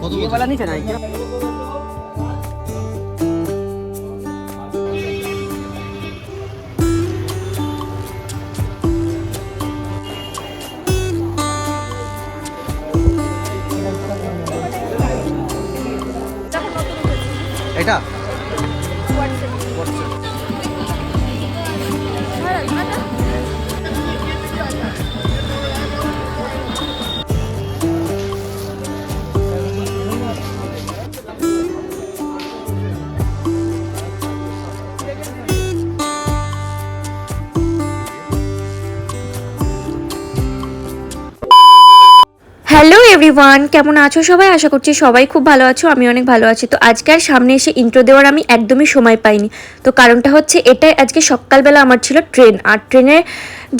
কত বলা নিচে নাই। এভরিওয়ান কেমন আছো সবাই? আশা করছি সবাই খুব ভালো আছো, আমি অনেক ভালো আছি। তো আজকে আর সামনে এসে ইন্ট্রো দেওয়ার আমি একদমই সময় পাইনি। তো কারণটা হচ্ছে এটাই, আজকে সকালবেলা আমার ছিল ট্রেন আর ট্রেনের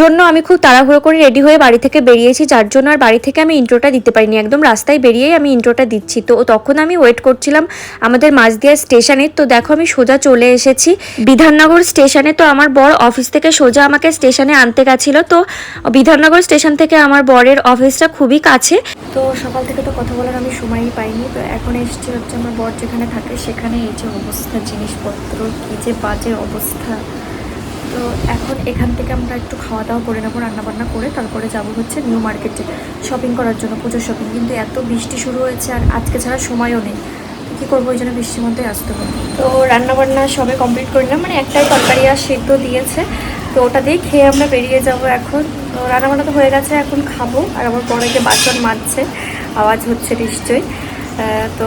জন্য আমি খুব তাড়াহুড়ো করে রেডি হয়ে বাড়ি থেকে বেরিয়েছি, যার জন্য আর বাড়ি থেকে আমি ইন্ট্রোটা দিতে পারিনি। একদম রাস্তায় বেরিয়েই আমি ইন্ট্রোটা দিচ্ছি। তো তখন আমি ওয়েট করছিলাম আমাদের মাঝদিয়া স্টেশনে। তো দেখো আমি সোজা চলে এসেছি। বিধাননগর স্টেশনে তো আমার বর অফিস থেকে সোজা আমাকে স্টেশনে আনতে গেছিল। তো বিধাননগর স্টেশন থেকে আমার বরের অফিসটা খুবই কাছে। তো সকাল থেকে তো কথা বলার আমি সময়ই পাইনি। তো এখন এসেছি হচ্ছে আমার বর যেখানে থাকে সেখানে এই যে অবস্থা, জিনিসপত্র, কী যে বাজে অবস্থা। তো এখন এখান থেকে আমরা একটু খাওয়া দাওয়া করে নেব রান্নাবান্না করে। তারপরে যাব হচ্ছে নিউ মার্কেটে শপিং করার জন্য পুজোর শপিং কিন্তু এত বৃষ্টি শুরু হয়েছে আর আজকে ছাড়া সময়ও নেই। কী করব ওই জন্য বৃষ্টির মধ্যে আসতে হবে। তো রান্নাবান্না সবে কমপ্লিট করে নিলাম। মানে একটাই তরকারি আর সেদ্ধ দিয়েছে। তো ওটা দিয়ে খেয়ে আমরা বেরিয়ে যাব এখন। তো রান্নাবান্না তো হয়ে গেছে এখন খাব। আর আমার পরে বাসন মাজছে। আওয়াজ হচ্ছে নিশ্চয়ই। তো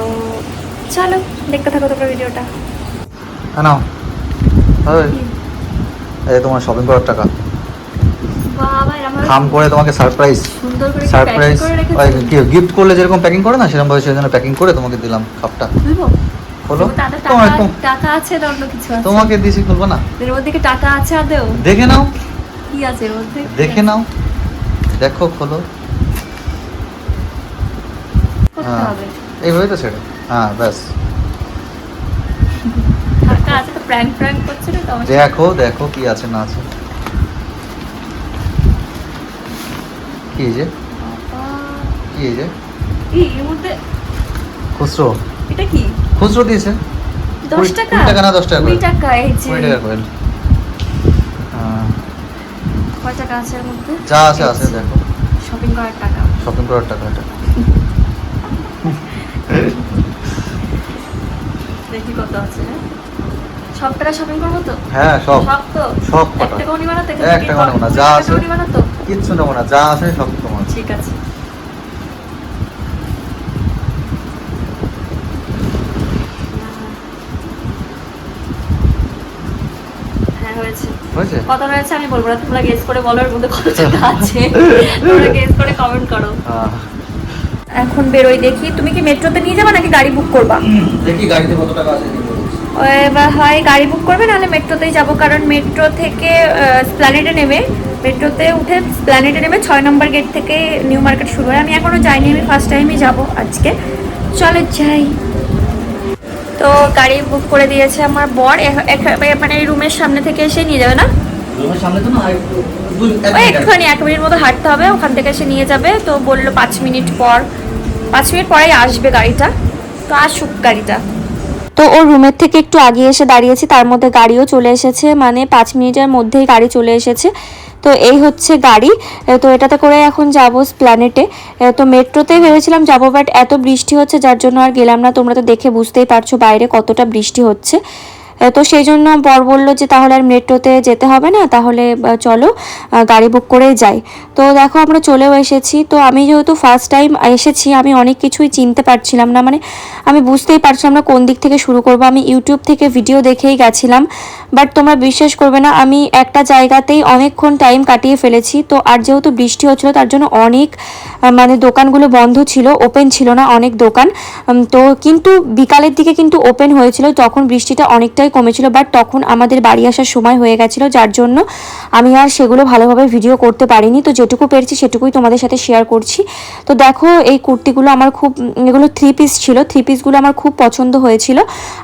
চলো দেখতে থাকো তোমরা ভিডিওটা। হ্যাঁ এই তোমার শপিং করার টাকা। খাম করে তোমাকে সারপ্রাইজ সারপ্রাইজ গিফট করলে যেরকম প্যাকিং করে না সেরকম ভাবে সেই জন্য প্যাকিং করে তোমাকে দিলাম কাপটা খুলবো হলো? তোমার টাকা আছে না অন্য কিছু আছে? তোমাকে দিয়েছি খুলবো না। এর মধ্যে কি টাকা আছে আদেও দেখে নাও। কি আছে এর মধ্যে? দেখে নাও। দেখো খোলো। হ্যাঁ। হবে। এইভাবে তো সেটা হ্যাঁ ব্যাস। আছে তো প্র্যাঙ্ক প্র্যাঙ্ক করছে না তো দেখো দেখো কি আছে না আছে। কি যে? কি যে? এই, এর মধ্যে খুচরো। এটা কি? খুচরো দিয়েছে। দশ কুড়ি- টাকা? কুড়ি টাকা না দশ টাকা কুড়ি করে? টাকা এই যে। কুড়ি টাকা কয়েল হ্যাঁ, কয় টাকা আছে এর মধ্যে? যা আছে আছে দেখো। শপিং করার টাকা। শপিং করার টাকা এটা। দেখি কত আছে? সব টাকা শপিং করব তো? হ্যাঁ সব সব তো? সব কটা? যা আছে। কিচ্ছু নেব না যা আছে সব তোমার। ঠিক আছে। হ্যাঁ হয়েছে। হয়েছে? কত রয়েছে আমি বলব না তোমরা গেস করে বলো এর মধ্যে কত টাকা আছে। তোমরা গেস করে কমেন্ট করো। হ্যাঁ। এখন বেরোই দেখি তুমি কি মেট্রোতে নিয়ে যাবে নাকি গাড়ি বুক করবা? দেখি গাড়িতে কত টাকা আছে। এবার হয় গাড়ি বুক করবে নাহলে মেট্রোতেই যাব। কারণ মেট্রো থেকে স্প্ল্যানেটে নেমে মেট্রোতে উঠে স্প্ল্যানেটে নেমে ছয় নম্বর গেট থেকে নিউ মার্কেট শুরু হয়। আমি এখনও যাইনি আমি ফার্স্ট টাইমই যাব আজকে। চলে যাই। তো গাড়ি বুক করে দিয়েছে আমার বর। মানে রুমের সামনে থেকে এসে নিয়ে যাবে না? রুমের সামনে তো না আর দু- এক ওই মিনিট আগে। একটুখানি এক মিনিট মতো হাঁটতে হবে ওখান থেকে এসে নিয়ে যাবে। তো বলল পাঁচ মিনিট পর পাঁচ মিনিট পরেই আসবে গাড়িটা। তো আসুক গাড়িটা। তো ওর রুমের থেকে একটু আগে এসে দাঁড়িয়েছি, তার মধ্যে গাড়িও চলে এসেছে মানে পাঁচ মিনিটের মধ্যেই গাড়ি চলে এসেছে। তো এই হচ্ছে গাড়ি তো এটাতে করে এখন যাব প্ল্যানেটে তো মেট্রোতে ভেবেছিলাম যাব বাট এত বৃষ্টি হচ্ছে, যার জন্য আর গেলাম না। তোমরা তো দেখে বুঝতেই পারছ বাইরে কতটা বৃষ্টি হচ্ছে। তো সেই জন্য বর বলল যে তাহলে আর মেট্রোতে যেতে হবে না, তাহলে চলো গাড়ি বুক করেই যাই। তো দেখো আমরা চলেও এসেছি, তো আমি যেহেতু ফার্স্ট টাইম এসেছি, আমি অনেক কিছুই চিনতে পারছিলাম না মানে আমি বুঝতেই পারছিলাম না কোন দিক থেকে শুরু করব। আমি ইউটিউব থেকে ভিডিও দেখেই গেছিলাম বাট তোমরা বিশ্বাস করবে না, আমি একটা জায়গাতেই অনেকক্ষণ টাইম কাটিয়ে ফেলেছি। তো আর যেহেতু বৃষ্টি হচ্ছিল, তার জন্য অনেক মানে দোকানগুলো বন্ধ ছিল ওপেন ছিল না, অনেক দোকান তো কিন্তু বিকালের দিকে কিন্তু ওপেন হয়েছিল, তখন বৃষ্টিটা অনেকটাই কমেছিল বাট তখন আমাদের বাড়ি আসার সময় হয়ে গেছিল, যার জন্য আমি আর সেগুলো ভালোভাবে ভিডিও করতে পারিনি। তো যেটুকু পেরেছি সেটুকুই তোমাদের সাথে শেয়ার করছি। তো দেখো, এই কুর্তিগুলো আমার খুব, এগুলো থ্রি পিস ছিল। থ্রি পিসগুলো আমার খুব পছন্দ হয়েছিল।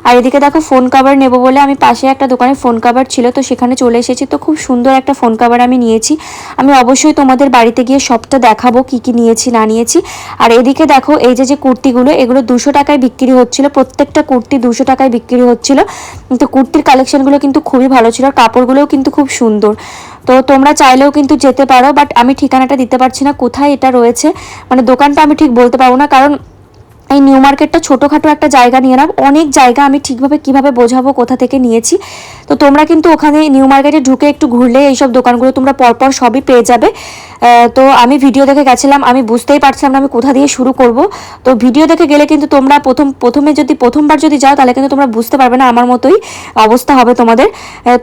আর এদিকে দেখো ফোন কাভার নেব বলে আমি পাশে একটা দোকানে ফোন কাভার ছিল, তো সেখানে চলে এসেছি। তো খুব সুন্দর একটা ফোন কাভার আমি নিয়েছি। আমি অবশ্যই তোমাদের বাড়িতে গিয়ে সবটা দেখাবো, কি কি নিয়েছি, না নিয়েছি। আর এদিকে দেখো, এই যে যে কুর্তিগুলো, এগুলো দুশো টাকায় বিক্রি হচ্ছিল। প্রত্যেকটা কুর্তি দুশো টাকায় বিক্রি হচ্ছিল। তো কুর্তির কালেকশনগুলো কিন্তু খুবই ভালো ছিল, কাপড়গুলোও কিন্তু খুব সুন্দর। তো তোমরা চাইলেও কিন্তু যেতে পারো বাট আমি ঠিকানাটা দিতে পারছি না, কোথায় এটা রয়েছে? মানে দোকানটা আমি ঠিক বলতে পারব না, কারণ এই নিউ মার্কেটটা ছোটোখাটো একটা জায়গা নিয়ে না অনেক জায়গা আমি ঠিকভাবে কীভাবে বোঝাবো, কোথা থেকে নিয়েছি। তো তোমরা কিন্তু ওখানে নিউ মার্কেটে ঢুকে একটু ঘুরলে এইসব দোকানগুলো তোমরা পরপর সবই পেয়ে যাবে। তো আমি ভিডিও দেখে গেছিলাম, আমি বুঝতেই পারছিলাম না আমি কোথা দিয়ে শুরু করব। তো ভিডিও দেখে গেলে কিন্তু তোমরা প্রথম, প্রথমে যদি, প্রথমবার যদি যাও, তাহলে কিন্তু তোমরা বুঝতে পারবে না আমার মতোই অবস্থা হবে তোমাদের।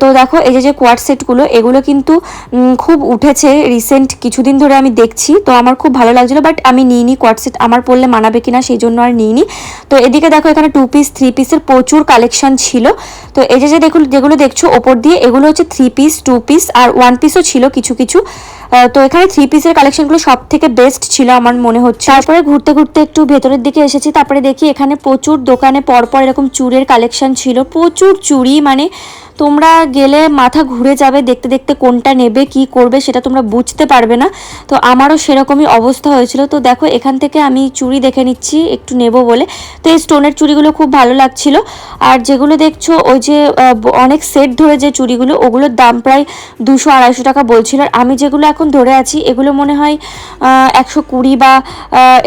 তো দেখো, এই যে যে কোয়ার সেটগুলো এগুলো কিন্তু খুব উঠেছে রিসেন্ট কিছুদিন ধরে আমি দেখছি। তো আমার খুব ভালো লাগছিল বাট আমি নিইনি কোয়ার সেট আমার পড়লে মানাবে কিনা সেই জন্য আর নিইনি। তো এদিকে দেখো, এখানে টু পিস থ্রি পিসের প্রচুর কালেকশন ছিল। তো এই যে যে দেখুন, যেগুলো দেখছ, ওপর দিয়ে, এগুলো হচ্ছে থ্রি পিস টু পিস আর ওয়ান পিসও ছিল কিছু কিছু। তো এখানে থ্রি পিসের কালেকশনগুলো সব থেকে বেস্ট ছিল আমার মনে হচ্ছে। তারপরে ঘুরতে ঘুরতে একটু ভেতরের দিকে এসেছি, তারপরে দেখি এখানে প্রচুর দোকানে পরপর এরকম চুরের কালেকশন ছিল। প্রচুর চুরি মানে তোমরা গেলে মাথা ঘুরে যাবে, দেখতে দেখতে কোনটা নেবে, কি করবে সেটা তোমরা বুঝতে পারবে না। তো আমারও সেরকমই অবস্থা হয়েছিল। তো দেখো, এখান থেকে আমি চুড়ি দেখে নিচ্ছি, একটু নেব বলে। তো এই স্টোনের চুড়িগুলো খুব ভালো লাগছিল। আর যেগুলো দেখছ, ওই যে অনেক সেট ধরে যে চুড়িগুলো, ওগুলোর দাম প্রায় দুশো আড়াইশো টাকা বলছিল। আর আমি যেগুলো এখন ধরে আছি, এগুলো মনে হয় একশো কুড়ি বা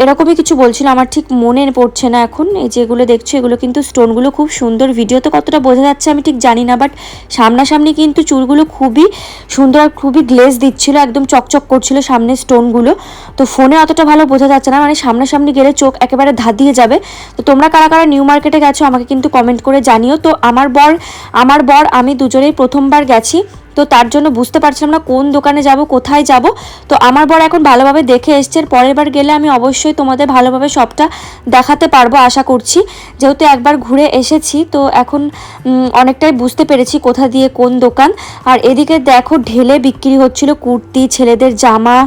এরকমই কিছু বলছিল। আমার ঠিক মনে পড়ছে না এখন। এই যেগুলো দেখছ, এগুলো কিন্তু স্টোনগুলো খুব সুন্দর। ভিডিওতে কতটা বোঝা যাচ্ছে আমি ঠিক জানি না বাট সামনাসামনি কিন্তু চুলগুলো খুবই সুন্দর আর খুবই গ্লেজ দিচ্ছিল, একদম চকচক করছিল সামনে স্টোনগুলো তো ফোনে অতটা ভালো বোঝা যাচ্ছে না মানে সামনাসামনি গেলে চোখ একেবারে ধাঁধিয়ে যাবে। তো তোমরা কারা কারা নিউ মার্কেটে গেছো আমাকে কিন্তু কমেন্ট করে জানিও। তো আমার বর আমার বর, আমি দুজনেই প্রথমবার গেছি। তো তার জন্য বুঝতে পারছিলাম না কোন দোকানে যাব, কোথায় যাব। তো আমার বর এখন ভালোভাবে দেখে এসছে। পরের বার গেলে আমি অবশ্যই তোমাদের ভালোভাবে সবটা দেখাতে পারব আশা করছি। যেহেতু একবার ঘুরে এসেছি, তো এখন অনেকটাই বুঝতে পেরেছি কোথা দিয়ে কোন দোকান। আর এদিকে দেখো ঢেলে বিক্রি হচ্ছিল, কুর্তি, ছেলেদের জামা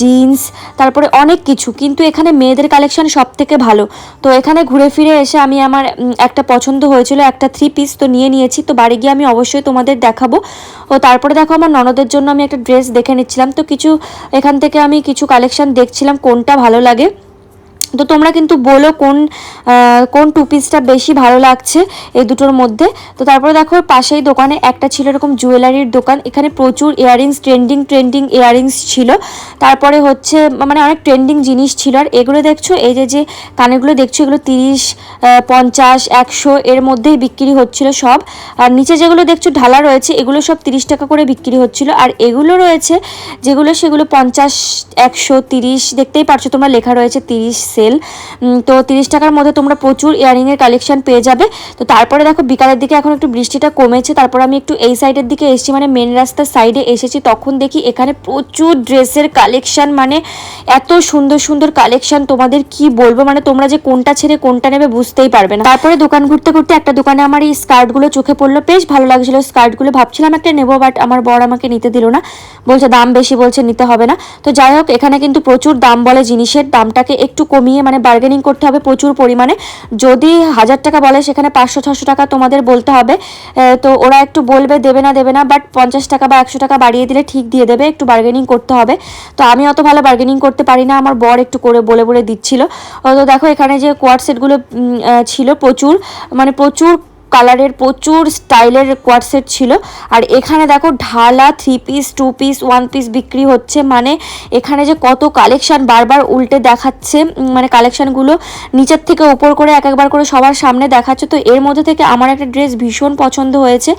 জিন্স, তারপরে অনেক কিছু। কিন্তু এখানে মেয়েদের কালেকশন সব থেকে ভালো। তো এখানে ঘুরে ফিরে এসে আমি আমার একটা পছন্দ হয়েছিল, একটা থ্রি পিস তো নিয়ে নিয়েছি। তো বাড়ি গিয়ে আমি অবশ্যই তোমাদের দেখাবো। ও তারপরে দেখো আমার ননদের জন্য আমি একটা ড্রেস দেখে নিচ্ছিলাম। তো কিছু এখান থেকে আমি কিছু কালেকশন দেখছিলাম কোনটা ভালো লাগে। তো তোমরা কিন্তু বলো কোন কোন টু পিসটা বেশি ভালো লাগছে এই দুটোর মধ্যে। তো তারপরে দেখো পাশেই দোকানে একটা ছিল এরকম জুয়েলারির দোকান। এখানে প্রচুর ইয়াররিংস ট্রেন্ডিং ট্রেন্ডিং ইয়াররিংস ছিল। তারপরে হচ্ছে মানে অনেক ট্রেন্ডিং জিনিস ছিল। আর এগুলো দেখছ, এই যে যে কানেরগুলো দেখছ, এগুলো তিরিশ পঞ্চাশ, একশো এর মধ্যেই বিক্রি হচ্ছিল সব। আর নিচে যেগুলো দেখছ, ঢালা রয়েছে, এগুলো সব তিরিশ টাকা করে বিক্রি হচ্ছিল। আর এগুলো রয়েছে, যেগুলো সেগুলো পঞ্চাশ, একশো, তিরিশ, দেখতেই পারছ তোমরা লেখা রয়েছে তিরিশ সেল তো তিরিশ টাকার মধ্যে তোমরা প্রচুর ইয়ারিংয়ের কালেকশন পেয়ে যাবে। তো তারপরে দেখো বিকালের দিকে এখন একটু বৃষ্টিটা কমেছে, তারপর আমি একটু এই সাইডের দিকে এসেছি মানে মেন রাস্তার সাইডে এসেছি, তখন দেখি এখানে প্রচুর ড্রেসের কালেকশন মানে এত সুন্দর সুন্দর কালেকশন তোমাদের কি বলব? মানে তোমরা যে কোনটা ছেড়ে কোনটা নেবে বুঝতেই পারবে না। তারপরে দোকান ঘুরতে ঘুরতে একটা দোকানে আমার এই স্কার্টগুলো চোখে পড়ল, বেশ ভালো লাগছিল স্কার্টগুলো ভাবছিলাম একটা নেব বাট আমার বর আমাকে নিতে দিল না। বলছে দাম বেশি, বলছে নিতে হবে না। তো যাই হোক, এখানে কিন্তু প্রচুর দাম বলে জিনিসের, দামটাকে একটু কমিয়ে মানে বার্গেনিং করতে হবে প্রচুর পরিমাণে। যদি হাজার টাকা বলে সেখানে পাঁচশো, ছশো টাকা তোমাদের বলতে হবে তো ওরা একটু বলবে, দেবে না দেবে না বাট পঞ্চাশ টাকা বা একশো টাকা বাড়িয়ে দিলে ঠিক দিয়ে দেবে, একটু বার্গেনিং করতে হবে। তো আমি অত ভালো বার্গেনিং করতে পারি না, আমার বর একটু করে বলে বলে দিচ্ছিল। তো দেখো এখানে যে কোয়ার সেটগুলো ছিল প্রচুর মানে প্রচুর কালারের প্রচুর স্টাইলের কোয়ার সেট ছিল। আর এখানে দেখো ঢালা three piece two piece one piece বিক্রি হচ্ছে। মানে এখানে যে কত কালেকশন বারবার উল্টে দেখাচ্ছে মানে কালেকশনগুলো নিচের থেকে উপর করে এক একবার করে সবার সামনে দেখাচ্ছে। তো এর মধ্যে থেকে আমার একটা ড্রেস ভীষণ পছন্দ হয়েছে।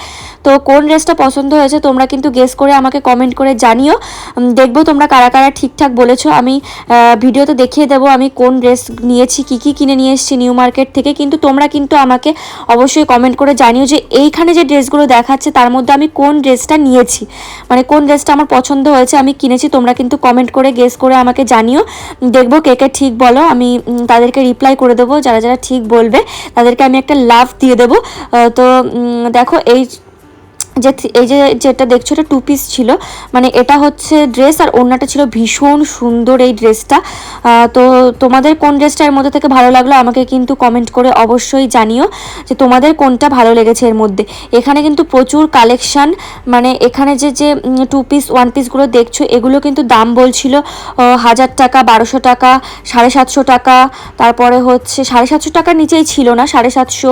তো কোন ড্রেসটা পছন্দ হয়েছে তোমরা কিন্তু গেস করে আমাকে কমেন্ট করে জানিও। দেখব তোমরা কারা কারা ঠিকঠাক বলেছ। আমি ভিডিওতে দেখিয়ে দেবো আমি কোন ড্রেস নিয়েছি, কি কি কিনে নিয়ে এসেছি নিউ মার্কেট থেকে। কিন্তু তোমরা কিন্তু আমাকে অবশ্যই কমেন্ট করে জানিও যে এইখানে যে ড্রেসগুলো দেখাচ্ছে, তার মধ্যে আমি কোন ড্রেসটা নিয়েছি? মানে কোন ড্রেসটা আমার পছন্দ হয়েছে আমি কিনেছি, তোমরা কিন্তু কমেন্ট করে গেস করে আমাকে জানিও। দেখব কে কে ঠিক বলো, আমি তাদেরকে রিপ্লাই করে দেবো, যারা যারা ঠিক বলবে, তাদেরকে আমি একটা লাভ দিয়ে দেবো। তো দেখো এই যে এই যে যেটা দেখছ এটা টু পিস ছিল। মানে এটা হচ্ছে ড্রেস আর অন্যটা ছিল ভীষণ সুন্দর এই ড্রেসটা তো তোমাদের কোন ড্রেসটা এর মধ্যে থেকে ভালো লাগল আমাকে কিন্তু কমেন্ট করে অবশ্যই জানিও যে তোমাদের কোনটা ভালো লেগেছে এর মধ্যে। এখানে কিন্তু প্রচুর কালেকশান মানে এখানে যে যে টু পিস ওয়ান পিসগুলো দেখছ, এগুলো কিন্তু দাম বলছিল হাজার টাকা, বারোশো টাকা, সাড়ে সাতশো টাকা, তারপরে হচ্ছে সাড়ে সাতশো টাকার নিচেই ছিল না, সাড়ে সাতশো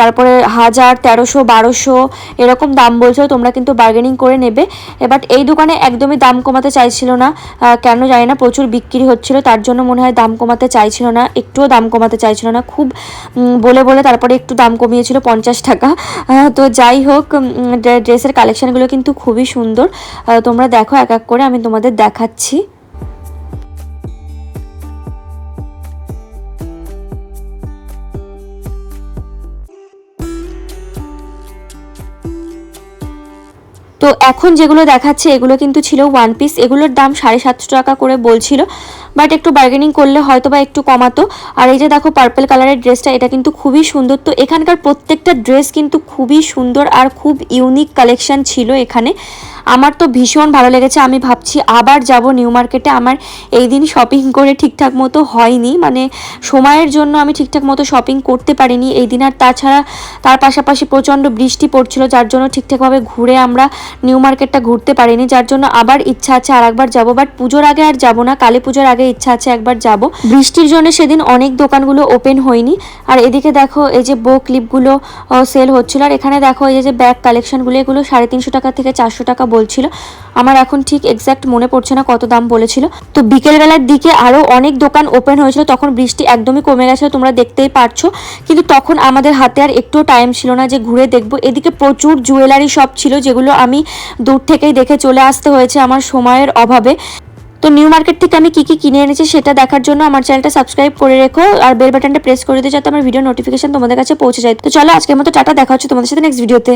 তারপরে হাজার, তেরোশো, বারোশো, এরকম দাম বলছো, তোমরা কিন্তু বার্গেনিং করে নেবে। বাট এই দোকানে একদমই দাম কমাতে চাইছিল না। কেন জানি না, প্রচুর বিক্রি হচ্ছিল, তার জন্য মনে হয় দাম কমাতে চাইছিল না, একটুও দাম কমাতে চাইছিল না। খুব বলে বলে তারপরে একটু দাম কমিয়েছিল পঞ্চাশ টাকা। তো যাই হোক ড্রেসের কালেকশনগুলো কিন্তু খুবই সুন্দর। তোমরা দেখো এক এক করে, আমি তোমাদের দেখাচ্ছি। তো এখন যেগুলো দেখাচ্ছে, এগুলো কিন্তু ছিল ওয়ান পিস এগুলোর দাম সাড়ে সাতশো টাকা করে বলছিল বাট একটু বার্গেনিং করলে হয়তো বা একটু কমাতো। আর এই যে দেখো পার্পল কালারের ড্রেসটা এটা কিন্তু খুবই সুন্দর। তো এখানকার প্রত্যেকটা ড্রেস কিন্তু খুবই সুন্দর আর খুব ইউনিক কালেকশন ছিল এখানে। আমার তো ভীষণ ভালো লেগেছে। আমি ভাবছি আবার যাব নিউ মার্কেটে। আমার এই দিন শপিং করে ঠিকঠাক মতো হয়নি। মানে সময়ের জন্য আমি ঠিকঠাক মতো শপিং করতে পারিনি। এই দিন আর তাছাড়া তার পাশাপাশি প্রচণ্ড বৃষ্টি পড়ছিল, যার জন্য ঠিকঠাকভাবে ঘুরে আমরা নিউ মার্কেটটা ঘুরতে পারিনি। যার জন্য আবার ইচ্ছা আছে আর একবার যাব। বাট পুজোর আগে আর যাব না। কালী পুজোর আগে ইচ্ছা আছে একবার যাব। বৃষ্টির জন্য সেদিন অনেক দোকানগুলো ওপেন হয়নি। আর এদিকে দেখো এই যে বো ক্লিপগুলো সেল হচ্ছিল। আর এখানে দেখো এই যে ব্যাগ কালেকশনগুলো এগুলো সাড়ে তিনশো টাকা থেকে চারশো টাকা বলছিল, আমার এখন ঠিক এক্স্যাক্ট মনে পড়ছে না কত দাম বলেছিল। তো বিকেলবেলার দিকে আরও অনেক দোকান ওপেন হয়েছিল, তখন বৃষ্টি একদমই কমে গেছে তোমরা দেখতেই পারছ। কিন্তু তখন আমাদের হাতে আর একটুও টাইম ছিল না যে ঘুরে দেখব। এদিকে প্রচুর জুয়েলারি শপ ছিল, যেগুলো আমি দূর থেকেই দেখে চলে আসতে হয়েছে আমার সময়ের অভাবে। তো নিউ মার্কেট থেকে আমি কি কি কিনে এনেছি সেটা দেখার জন্য আমার চ্যানেলটা সাবস্ক্রাইব করে রেখো আর বেল বাটনটা প্রেস করে দিও যাতে আমার ভিডিও নোটিফিকেশন তোমাদের কাছে পৌঁছে যায়। তো চলো আজকের মতো টাটা, দেখা হচ্ছে তোমাদের সাথে নেক্সট ভিডিওতে